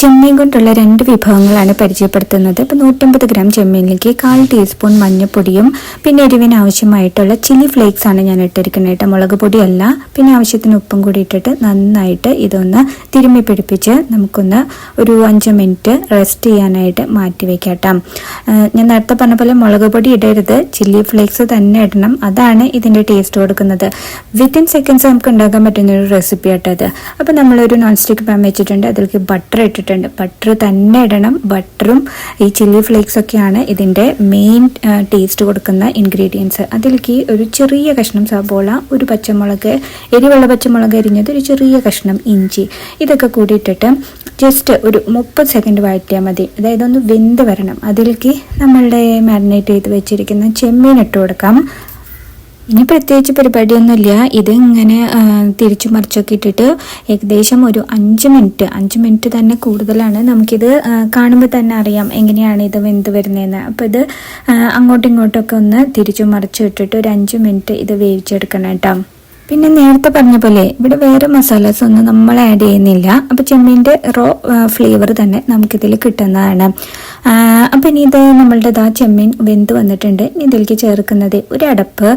ചെമ്മീൻ കൊണ്ടുള്ള രണ്ട് വിഭവങ്ങളാണ് പരിചയപ്പെടുത്തുന്നത്. ഇപ്പം നൂറ്റമ്പത് ഗ്രാം ചെമ്മീനിലേക്ക് കാൽ ടീസ്പൂൺ മഞ്ഞൾപ്പൊടിയും പിന്നെ എരിവിന് ആവശ്യമായിട്ടുള്ള ചില്ലി ഫ്ലേക്സ് ആണ് ഞാൻ ഇട്ടിരിക്കുന്നത് കേട്ടോ. മുളക് പൊടിയല്ല പിന്നെ ആവശ്യത്തിന് ഉപ്പും കൂടി ഇട്ടിട്ട് നന്നായിട്ട് ഇതൊന്ന് തിരുമ്മി പിടിപ്പിച്ച് നമുക്കൊന്ന് ഒരു അഞ്ച് മിനിറ്റ് റെസ്റ്റ് ചെയ്യാനായിട്ട് മാറ്റി വെക്കാട്ടാം ഞാൻ നേരത്തെ പറഞ്ഞ പോലെ മുളക് പൊടി ഇടരുത് ചില്ലി ഫ്ലേക്സ് തന്നെ ഇടണം. അതാണ് ഇതിന്റെ ടേസ്റ്റ് കൊടുക്കുന്നത്. വിത്തിൻ സെക്കൻഡ്സ് നമുക്ക് ഉണ്ടാക്കാൻ പറ്റുന്ന ഒരു റെസിപ്പി ആട്ടത് അപ്പോൾ നമ്മളൊരു നോൺ സ്റ്റിക്ക് പാൻ വെച്ചിട്ടുണ്ട്. അതിലേക്ക് ബട്ടർ ഇട്ടിട്ടുണ്ട്. ബട്ടർ തന്നെ ഇടണം. ബട്ടറും ഈ ചില്ലി ഫ്ലേക്സ് ഒക്കെയാണ് ഇതിന്റെ മെയിൻ ടേസ്റ്റ് കൊടുക്കുന്ന ഇൻഗ്രീഡിയൻസ് അതിലേക്ക് ഒരു ചെറിയ കഷ്ണം സബോള ഒരു പച്ചമുളക് എരിവുള്ള പച്ചമുളക് അരിഞ്ഞത് ഒരു ചെറിയ കഷ്ണം ഇഞ്ചി. ഇതൊക്കെ കൂടി ഇട്ടിട്ട് ജസ്റ്റ് ഒരു മുപ്പത് സെക്കൻഡ് വഴറ്റിയാൽ മതി. അതായത് ഒന്ന് വെന്ത് വരണം. അതിലേക്ക് നമ്മളുടെ മാരിനേറ്റ് ചെയ്ത് വെച്ചിരിക്കുന്ന ചെമ്മീൻ ഇട്ട് കൊടുക്കാം. ഇനി പ്രത്യേകിച്ച് പരിപാടിയൊന്നുമില്ല. ഇത് ഇങ്ങനെ ആ, തിരിച്ചു മറിച്ചൊക്കെ ഇട്ടിട്ട് ഏകദേശം ഒരു അഞ്ച് മിനിറ്റ് അഞ്ച് മിനിറ്റ് തന്നെ കൂടുതലാണ് നമുക്കിത് കാണുമ്പോൾ തന്നെ അറിയാം എങ്ങനെയാണ് ഇത് വെന്ത് വരുന്നതെന്ന്. അപ്പോൾ ഇത് അങ്ങോട്ടും ഇങ്ങോട്ടൊക്കെ ഒന്ന് തിരിച്ചു മറിച്ചു ഇട്ടിട്ട് ഒരു അഞ്ച് മിനിറ്റ് ഇത് വേവിച്ചെടുക്കണം കേട്ടോ. പിന്നെ നേരത്തെ പറഞ്ഞ പോലെ ഇവിടെ വേറെ മസാലാസ് ഒന്നും നമ്മൾ ആഡ് ചെയ്യുന്നില്ല. അപ്പോൾ ചെമ്മീന്റെ റോ ഫ്ലേവർ തന്നെ നമുക്കിതിൽ കിട്ടുന്നതാണ്. ആ, അപ്പോൾ ഇനി ഇത് നമ്മളുടെ ദാ ചെമ്മീൻ വെന്ത് വന്നിട്ടുണ്ട്. ഇതിലേക്ക് ചേർക്കുന്നത് ഒരു അടപ്പ്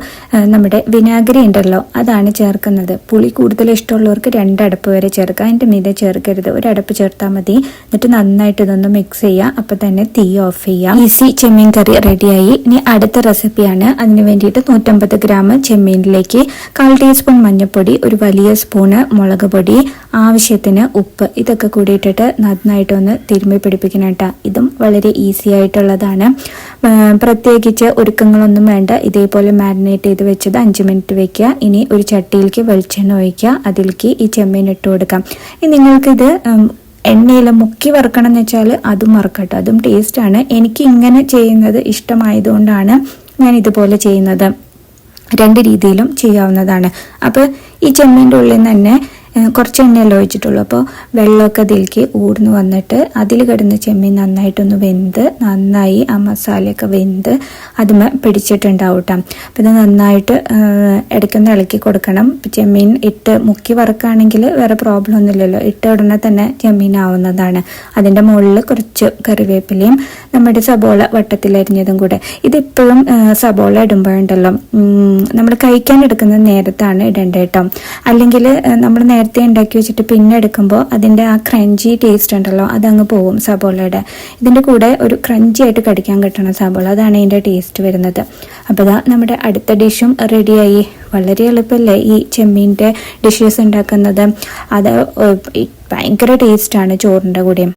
നമ്മുടെ വിനാഗിരി ഉണ്ടല്ലോ അതാണ് ചേർക്കുന്നത്. പുളി കൂടുതൽ ഇഷ്ടമുള്ളവർക്ക് രണ്ടടപ്പ് വരെ ചേർക്കുക അതിന്റെ മീതെ ചേർക്കരുത്. ഒരു ചേർത്താൽ മതി. എന്നിട്ട് നന്നായിട്ട് ഇതൊന്ന് മിക്സ് ചെയ്യുക അപ്പം തന്നെ തീ ഓഫ് ചെയ്യാം. ഈസി ചെമ്മീൻ കറി റെഡിയായി ഇനി അടുത്ത റെസിപ്പിയാണ് അതിന് വേണ്ടിയിട്ട് നൂറ്റമ്പത് ഗ്രാം ചെമ്മീനിലേക്ക് കാൽ ടീസ്പൂൺ മഞ്ഞൾപ്പൊടി ഒരു വലിയ സ്പൂണ് മുളക് ആവശ്യത്തിന് ഉപ്പ് ഇതൊക്കെ കൂടി ഇട്ടിട്ട് നന്നായിട്ടൊന്ന് തിരുമ്മി പിടിപ്പിക്കണം കേട്ടോ. ഇതും വളരെ ഈസി ആയിട്ടുള്ളതാണ്. പ്രത്യേകിച്ച് ഒരുക്കങ്ങളൊന്നും വേണ്ട. ഇതേപോലെ മാരിനേറ്റ് ചെയ്ത് വെച്ചത് അഞ്ച് മിനിറ്റ് വെക്കുക. ഇനി ഒരു ചട്ടിയിലേക്ക് വെളിച്ചെണ്ണ ഒഴിക്കുക. അതിലേക്ക് ഈ ചെമ്മീൻ ഇട്ട് കൊടുക്കാം. നിങ്ങൾക്കിത് എണ്ണയിൽ മുക്കി വറുക്കണം എന്ന് വെച്ചാൽ അതും വറുക്കട്ടെ അതും ടേസ്റ്റാണ് എനിക്ക് ഇങ്ങനെ ചെയ്യുന്നത് ഇഷ്ടമായതുകൊണ്ടാണ് ഞാൻ ഇതുപോലെ ചെയ്യുന്നത്. രണ്ട് രീതിയിലും ചെയ്യാവുന്നതാണ്. അപ്പോൾ ഈ ചെമ്മീന്റെ ഉള്ളിൽ നിന്ന് തന്നെ കുറച്ച് എണ്ണയല്ലേ ഒഴിച്ചിട്ടുള്ളൂ. അപ്പോൾ വെള്ളമൊക്കെ അതിലേക്ക് ഊർന്ന് വന്നിട്ട് അതിൽ കിടന്ന് ചെമ്മീൻ നന്നായിട്ടൊന്ന് വെന്ത് നന്നായി ആ മസാലയൊക്കെ വെന്ത് അതുമേ പിടിച്ചിട്ടുണ്ടാവും കേട്ടോ അപ്പം ഇത് നന്നായിട്ട് ഇടയ്ക്കൊന്ന് ഇളക്കി കൊടുക്കണം. ചെമ്മീൻ ഇട്ട് മുക്കി വറക്കുകയാണെങ്കിൽ വേറെ പ്രോബ്ലം ഒന്നുമില്ലല്ലോ. ഇട്ട ഉടനെ തന്നെ ചെമ്മീൻ ആവുന്നതാണ്. അതിന്റെ മുകളിൽ കുറച്ച് കറിവേപ്പിലയും നമ്മുടെ സബോള വട്ടത്തിലരിഞ്ഞതും കൂടെ. ഇതെപ്പോഴും സബോള ഇടുമ്പോഴുണ്ടല്ലോ. നമ്മൾ കഴിക്കാൻ എടുക്കുന്ന നേരത്താണ് ഇടേണ്ടത് കേട്ടോ. അല്ലെങ്കിൽ നമ്മൾ നേരത്തെ ഉണ്ടാക്കി വെച്ചിട്ട് പിന്നെ എടുക്കുമ്പോൾ അതിന്റെ ആ ക്രഞ്ചി ടേസ്റ്റ് ഉണ്ടല്ലോ അതങ്ങ് പോവും സബോളയുടെ. ഇതിന്റെ കൂടെ ഒരു ക്രഞ്ചി ആയിട്ട് കടിക്കാൻ കിട്ടണം സബോള അതാണ് ഇതിന്റെ ടേസ്റ്റ് വരുന്നത്. അപ്പോൾ ഇതാ നമ്മുടെ അടുത്ത ഡിഷും റെഡിയായി വളരെ എളുപ്പമല്ലേ ഈ ചെമ്മീന്റെ ഡിഷസ് ഉണ്ടാക്കുന്നത്? അത് ഭയങ്കര ടേസ്റ്റാണ് ചോറിന്റെ കൂടെയും.